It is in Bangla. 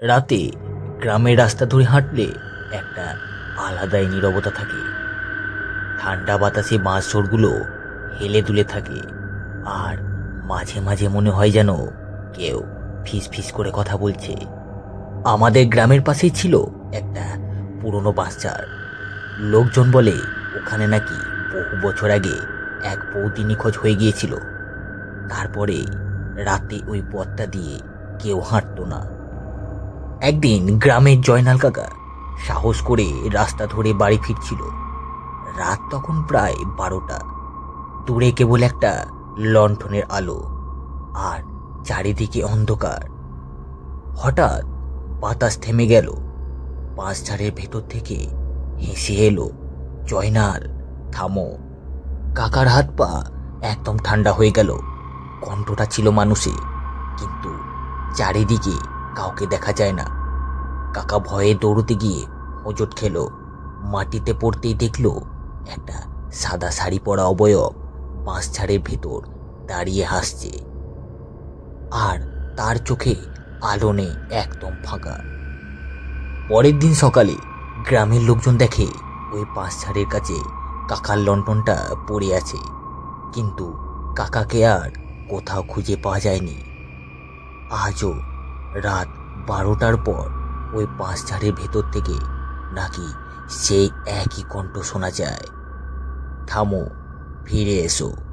রাতে গ্রামের রাস্তা ধরে হাঁটলে একটা আলাদাই নীরবতা থাকে। ঠান্ডা বাতাসে বাঁশঝোড়গুলো হেলে দুলে থাকে, আর মাঝে মাঝে মনে হয় যেন কেউ ফিস ফিস করে কথা বলছে। আমাদের গ্রামের পাশেই ছিল একটা পুরনো বাঁশঝাড় লোকজন বলে ওখানে নাকি বহু বছর আগে এক বৌদি নিখোঁজ হয়ে গিয়েছিল। তারপরে রাতে ওই পথটা দিয়ে কেউ হাঁটতো না। একদিন গ্রামের জয়নাল কাকা সাহস করে রাস্তা ধরে বাড়ি ফিরছিল। রাত তখন প্রায় বারোটা। দূরে কেবল একটা লণ্ঠনের আলো আর চারিদিকে অন্ধকার। হঠাৎ বাতাস থেমে গেল। বাঁশঝাড়ের ভেতর থেকে হেসে এলো, জয়নাল, থামো। কাকার হাত পা একদম ঠান্ডা হয়ে গেল। কণ্ঠটা ছিল মানুষে কিন্তু চারিদিকে কাউকে দেখা যায় না। কাকা ভয়ে দৌড়তে গিয়ে হোঁচট খেলো। মাটিতে পড়তেই দেখল একটা সাদা শাড়ি পরা অবয়ব বাঁশঝাড়ের ভেতর দাঁড়িয়ে হাসছে। আর তার চোখে আলো নেই, একদম ফাঁকা। পরের দিন সকালে গ্রামের লোকজন দেখে ওই বাঁশঝাড়ের কাছে কাকার লণ্ঠনটা পড়ে আছে। কিন্তু কাকাকে আর কোথাও খুঁজে পাওয়া যায়নি। আজও রাত বারোটার পর ওই পাঁচ ঝাড়ের ভেতর থেকে নাকি সেই একই কণ্ঠ শোনা যায়। থামো ফিরে এসো।